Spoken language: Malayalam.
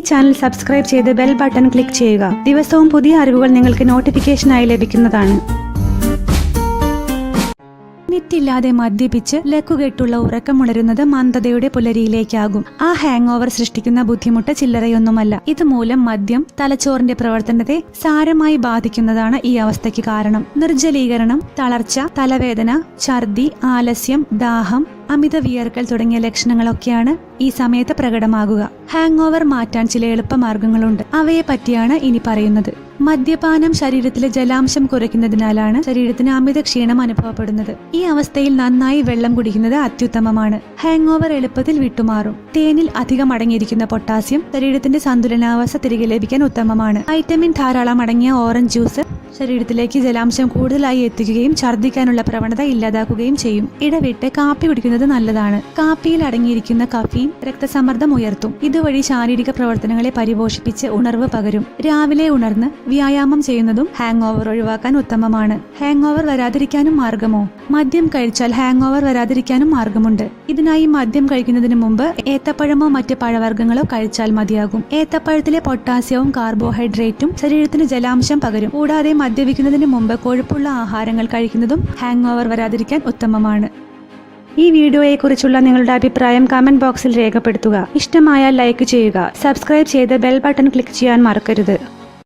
ചാനൽ സബ്സ്ക്രൈബ് ചെയ്ത് ബെൽ ബട്ടൺ ക്ലിക്ക് ചെയ്യുക. ദിവസവും പുതിയ അറിവുകൾ നിങ്ങൾക്ക് നോട്ടിഫിക്കേഷനായി ലഭിക്കുന്നതാണ്. നെറ്റില്ലാതെ മദ്യപിച്ച് ലക്കുകെട്ടുള്ള ഉറക്കമുണരുന്നത് മന്ദതയുടെ പുലരിയിലേക്കാകും. ആ ഹാങ് ഓവർ സൃഷ്ടിക്കുന്ന ബുദ്ധിമുട്ട് ചില്ലറയൊന്നുമല്ല. ഇതുമൂലം മദ്യം തലച്ചോറിന്റെ പ്രവർത്തനത്തെ സാരമായി ബാധിക്കുന്നതാണ് ഈ അവസ്ഥയ്ക്ക് കാരണം. നിർജലീകരണം തളർച്ച തലവേദന ഛർദി ആലസ്യം ദാഹം അമിത വിയർക്കൽ തുടങ്ങിയ ലക്ഷണങ്ങളൊക്കെയാണ് ഈ സമയത്ത് പ്രകടമാകുക. ഹാങ് ഓവർ മാറ്റാൻ ചില എളുപ്പമാർഗങ്ങളുണ്ട് അവയെ പറ്റിയാണ് ഇനി പറയുന്നത്. മദ്യപാനം ശരീരത്തിലെ ജലാംശം കുറയ്ക്കുന്നതിനാലാണ് ശരീരത്തിന് അമിത ക്ഷീണം അനുഭവപ്പെടുന്നത്. ഈ അവസ്ഥയിൽ നന്നായി വെള്ളം കുടിക്കുന്നത് അത്യുത്തമമാണ്. ഹാങ് ഓവർ എളുപ്പത്തിൽ വിട്ടുമാറും. തേനിൽ അധികം അടങ്ങിയിരിക്കുന്ന പൊട്ടാസ്യം ശരീരത്തിന്റെ സന്തുലനാവസ്ഥ തിരികെ ലഭിക്കാൻ ഉത്തമമാണ്. വൈറ്റമിൻ ധാരാളം അടങ്ങിയ ഓറഞ്ച് ജ്യൂസ് ശരീരത്തിലേക്ക് ജലാംശം കൂടുതലായി എത്തിക്കുകയും ഛർദ്ദിക്കാനുള്ള പ്രവണത ഇല്ലാതാക്കുകയും ചെയ്യും. ഇടവിട്ട് കാപ്പി കുടിക്കുന്നത് നല്ലതാണ്. കാപ്പിയിൽ അടങ്ങിയിരിക്കുന്ന കഫീൻ രക്തസമ്മർദ്ദം ഉയർത്തും. ഇതുവഴി ശാരീരിക പ്രവർത്തനങ്ങളെ പരിപോഷിപ്പിച്ച് ഉണർവ് പകരും. രാവിലെ ഉണർന്ന് വ്യായാമം ചെയ്യുന്നതും ഹാങ് ഓവർ ഒഴിവാക്കാൻ ഉത്തമമാണ്. ഹാങ് ഓവർ വരാതിരിക്കാനും മാർഗമോ? മദ്യം കഴിച്ചാൽ ഹാങ് ഓവർ വരാതിരിക്കാനും മാർഗമുണ്ട്. ഇതിനായി മദ്യം കഴിക്കുന്നതിന് മുമ്പ് ഏത്തപ്പഴമോ മറ്റ് പഴവർഗങ്ങളോ കഴിച്ചാൽ മതിയാകും. ഏത്തപ്പഴത്തിലെ പൊട്ടാസ്യവും കാർബോഹൈഡ്രേറ്റും ശരീരത്തിന് ജലാംശം പകരും. കൂടാതെ മദ്യപിക്കുന്നതിന് മുമ്പ് കൊഴുപ്പുള്ള ആഹാരങ്ങൾ കഴിക്കുന്നതും ഹാങ് ഓവർ വരാതിരിക്കാൻ ഉത്തമമാണ്. ഈ വീഡിയോയെക്കുറിച്ചുള്ള നിങ്ങളുടെ അഭിപ്രായം കമന്റ് ബോക്സിൽ രേഖപ്പെടുത്തുക. ഇഷ്ടമായാൽ ലൈക്ക് ചെയ്യുക. സബ്സ്ക്രൈബ് ചെയ്ത് ബെൽ ബട്ടൺ ക്ലിക്ക് ചെയ്യാൻ മറക്കരുത്.